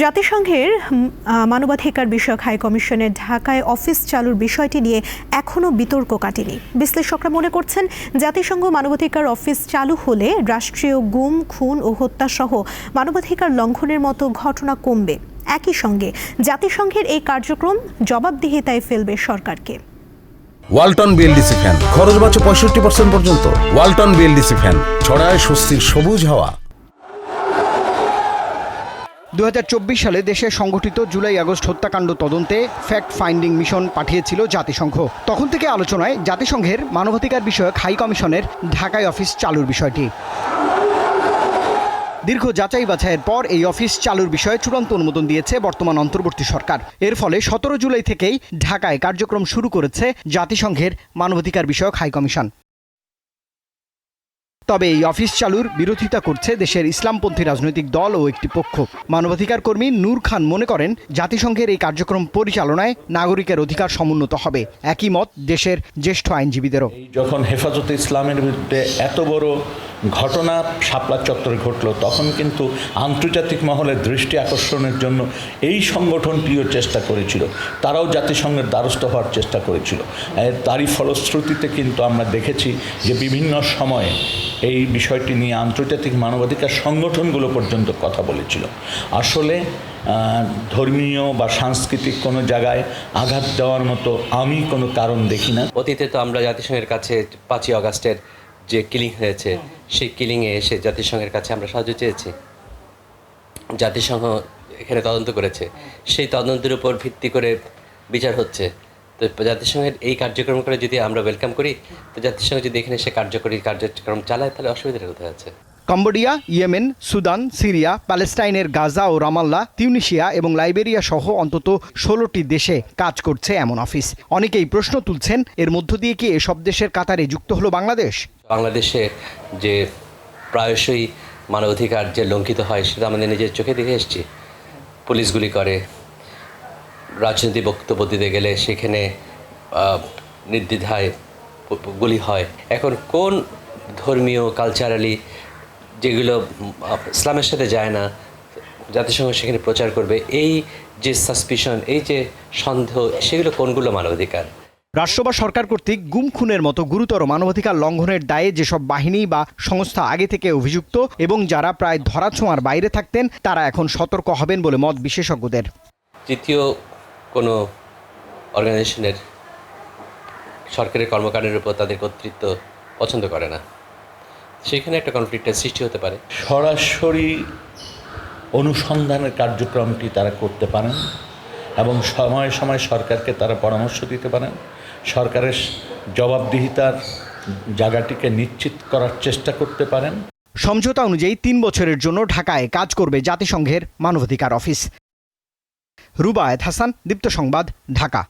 জাতিসংঘের মানবাধিকার বিষয়ক হাই কমিশনের ঢাকায় অফিস চালুর বিষয়টি নিয়ে এখনও বিতর্ক কাটেনি। বিশ্লেষকরা মনে করছেন, জাতিসংঘ মানবাধিকার অফিস চালু হলে রাষ্ট্রীয় গুম, খুন ও হত্যাসহ মানবাধিকার লঙ্ঘনের মতো ঘটনা কমবে। একই সঙ্গে জাতিসংঘের এই কার্যক্রম জবাবদিহিতায় ফেলবে সরকারকে। Walton BLDC fan. খরচ বাঁচে পঁয়ষট্টি পর্যন্ত। Walton BLDC fan. ছড়ায় স্বস্তির সবুজ হাওয়া। দু হাজার চব্বিশ সালে দেশে সংগঠিত জুলাই আগস্ট হত্যাকাণ্ড তদন্তে ফ্যাক্ট ফাইন্ডিং মিশন পাঠিয়েছিল জাতিসংঘ। তখন থেকে আলোচনায় জাতিসংঘের মানবাধিকার বিষয়ক হাই কমিশনের ঢাকায় অফিস চালুর বিষয়টি। দীর্ঘ যাচাই বাছাইয়ের পর এই অফিস চালুর বিষয়ে চূড়ান্ত অনুমোদন দিয়েছে বর্তমান অন্তর্বর্তী সরকার। এর ফলে সতেরো জুলাই থেকেই ঢাকায় কার্যক্রম শুরু করেছে জাতিসংঘের মানবাধিকার বিষয়ক হাই কমিশন। তবে এই অফিস চালুর বিরোধিতা করছে দেশের ইসলামপন্থী রাজনৈতিক দল ও একটি পক্ষ। মানবাধিকার কর্মী নূর খান মনে করেন, জাতিসংঘের এই কার্যক্রম পরিচালনায় নাগরিকের অধিকার সমুন্নত হবে। একই মত দেশের জ্যেষ্ঠ আইনজীবীদেরও। যখন হেফাজতে ইসলামের বিরুদ্ধে এত বড় ঘটনা শাপলা চত্বরে ঘটলো, তখন কিন্তু আন্তর্জাতিক মহলের দৃষ্টি আকর্ষণের জন্য এই সংগঠনটিও চেষ্টা করেছিল। তারাও জাতিসংঘের দ্বারস্থ হওয়ার চেষ্টা করেছিল। তারই ফলশ্রুতিতে কিন্তু আমরা দেখেছি যে বিভিন্ন সময়ে এই বিষয়টি নিয়ে আন্তর্জাতিক মানবাধিকার সংগঠনগুলো পর্যন্ত কথা বলেছিল। আসলে ধর্মীয় বা সাংস্কৃতিক কোনো জায়গায় আঘাত দেওয়ার মতো আমি কোনো কারণ দেখি না। অতীতে তো আমরা জাতিসংঘের কাছে পাঁচই অগাস্টের যে কিলিং হয়েছে সেই কিলিংয়ে এসে জাতিসংঘের কাছে আমরা সাহায্য চেয়েছি। জাতিসংঘ এখানে তদন্ত করেছে। সেই তদন্তের উপর ভিত্তি করে বিচার হচ্ছে। তো জাতিসংঘের এই কার্যক্রম করে যদি আমরা ওয়েলকাম করি তো জাতিসংঘ যদি এখানে সে কার্যকরী কার্যক্রম চালায় তাহলে অসুবিধার কোথায় আছে। কম্বোডিয়া ইয়েমেন সুদান সিরিয়া প্যালেস্টাইনের গাজা ও রামাল্লা তিউনিশিয়া এবং লাইবেরিয়া সহ অন্তত ষোলোটি দেশে কাজ করছে এমন অফিস। অনেকেই প্রশ্ন তুলছেন এর মধ্য দিয়ে কি এসব দেশের কাতারে যুক্ত হলো বাংলাদেশ? বাংলাদেশে যে প্রায়শই মানবাধিকার যে লঙ্ঘিত হয় সেটা আমাদের নিজের চোখে দেখে এসেছি। পুলিশ গুলি করে, রাজনৈতিক বক্তব্য দিতে গেলে সেখানে নির্দ্বিধায় গুলি হয়। এখন কোন ধর্মীয় কালচারালি যেগুলো ইসলামের সাথে যায় না, জাতিসংঘ সেখানে প্রচার করবে, এই যে সাসপিশন এই যে সন্দেহ, সেগুলো কোনগুলো মানবাধিকার? রাষ্ট্র বা সরকার কর্তৃক গুম খুনের মতো গুরুতর মানবাধিকার লঙ্ঘনের দায়ে যেসব বাহিনী বা সংস্থা আগে থেকে অভিযুক্ত এবং যারা প্রায় ধরাছোঁয়ার বাইরে থাকতেন তারা এখন সতর্ক হবেন বলে মত বিশেষজ্ঞদের। তৃতীয় কোনো অর্গানাইজেশনের সরকারের কর্মকাণ্ডের উপর তাদের কর্তৃত্ব পছন্দ করে না। সেখানে একটা কনফ্লিক্টের সৃষ্টি হতে পারে। সরাসরি অনুসন্ধানের কার্যক্রমটি তারা করতে পারেন এবং সময়ে সময়ে সরকারকে তারা পরামর্শ দিতে পারেন। সরকারের জবাবদিহিতার জায়গাটিকে নিশ্চিত করার চেষ্টা করতে পারেন। সমঝোতা অনুযায়ী তিন বছরের জন্য ঢাকায় কাজ করবে জাতিসংঘের মানবাধিকার অফিস। রুবায়েত হাসান, দীপ্ত সংবাদ, ঢাকা।